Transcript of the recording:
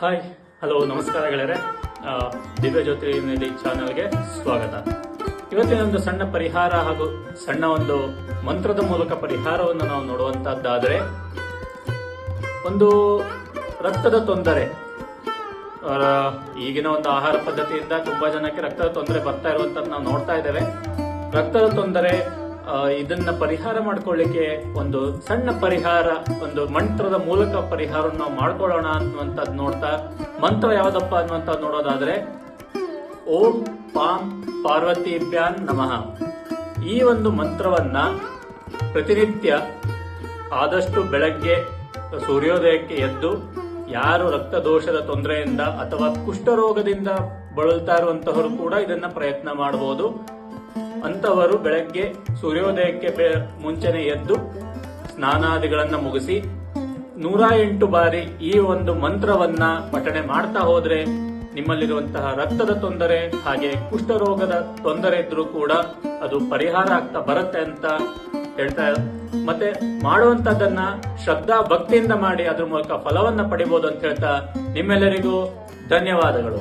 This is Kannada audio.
ಹಾಯ್ ಹಲೋ ನಮಸ್ಕಾರ ಗೆಳೆಯರೆ. ದಿವ್ಯ ಜ್ಯೋತಿರ್ಮಯಿ ಚಾನಲ್ಗೆ ಸ್ವಾಗತ. ಇವತ್ತಿನ ಒಂದು ಸಣ್ಣ ಪರಿಹಾರ ಹಾಗೂ ಸಣ್ಣ ಒಂದು ಮಂತ್ರದ ಮೂಲಕ ಪರಿಹಾರವನ್ನು ನಾವು ನೋಡುವಂತಹದ್ದಾದರೆ ಒಂದು ರಕ್ತದ ತೊಂದರೆ. ಈಗಿನ ಒಂದು ಆಹಾರ ಪದ್ಧತಿಯಿಂದ ತುಂಬಾ ಜನಕ್ಕೆ ರಕ್ತದ ತೊಂದರೆ ಬರ್ತಾ ಇರುವಂತದ್ದು ನಾವು ನೋಡ್ತಾ ಇದ್ದೇವೆ. ರಕ್ತದ ತೊಂದರೆ ಇದನ್ನ ಪರಿಹಾರ ಮಾಡ್ಕೊಳ್ಳಿಕ್ಕೆ ಒಂದು ಸಣ್ಣ ಪರಿಹಾರ, ಒಂದು ಮಂತ್ರದ ಮೂಲಕ ಪರಿಹಾರವನ್ನು ನಾವು ಮಾಡ್ಕೊಳ್ಳೋಣ ಅನ್ನುವಂಥದ್ದು ನೋಡ್ತಾ, ಮಂತ್ರ ಯಾವ್ದಪ್ಪ ಅನ್ನುವಂಥದ್ದು ನೋಡೋದಾದ್ರೆ, ಓಂ ಪಾಂ ಪಾರ್ವತಿಭ್ಯಾನ್ ನಮಃ. ಈ ಒಂದು ಮಂತ್ರವನ್ನ ಪ್ರತಿನಿತ್ಯ ಆದಷ್ಟು ಬೆಳಗ್ಗೆ ಸೂರ್ಯೋದಯಕ್ಕೆ ಎದ್ದು ಯಾರು ರಕ್ತ ದೋಷದ ತೊಂದರೆಯಿಂದ ಅಥವಾ ಕುಷ್ಠರೋಗದಿಂದ ಬಳಲ್ತಾ ಇರುವಂತಹವರು ಕೂಡ ಇದನ್ನ ಪ್ರಯತ್ನ ಮಾಡಬಹುದು ಅಂತವರು ಬೆಳಗ್ಗೆ ಸೂರ್ಯೋದಯಕ್ಕೆ ಮುಂಚೆನೆ ಎದ್ದು ಸ್ನಾನಾದಿಗಳನ್ನ ಮುಗಿಸಿ ನೂರ ಎಂಟು ಬಾರಿ ಈ ಒಂದು ಮಂತ್ರವನ್ನ ಪಠಣೆ ಮಾಡ್ತಾ ಹೋದ್ರೆ ನಿಮ್ಮಲ್ಲಿರುವಂತಹ ರಕ್ತದ ತೊಂದರೆ ಹಾಗೆ ಕುಷ್ಠರೋಗದ ತೊಂದರೆ ಇದ್ರೂ ಕೂಡ ಅದು ಪರಿಹಾರ ಆಗ್ತಾ ಬರುತ್ತೆ ಅಂತ ಹೇಳ್ತಾ ಮತ್ತೆ ಮಾಡುವಂತದ್ದನ್ನ ಶ್ರದ್ಧಾ ಭಕ್ತಿಯಿಂದ ಮಾಡಿ ಅದ್ರ ಮೂಲಕ ಫಲವನ್ನ ಪಡಿಬಹುದು ಅಂತ ಹೇಳ್ತಾ ನಿಮ್ಮೆಲ್ಲರಿಗೂ ಧನ್ಯವಾದಗಳು.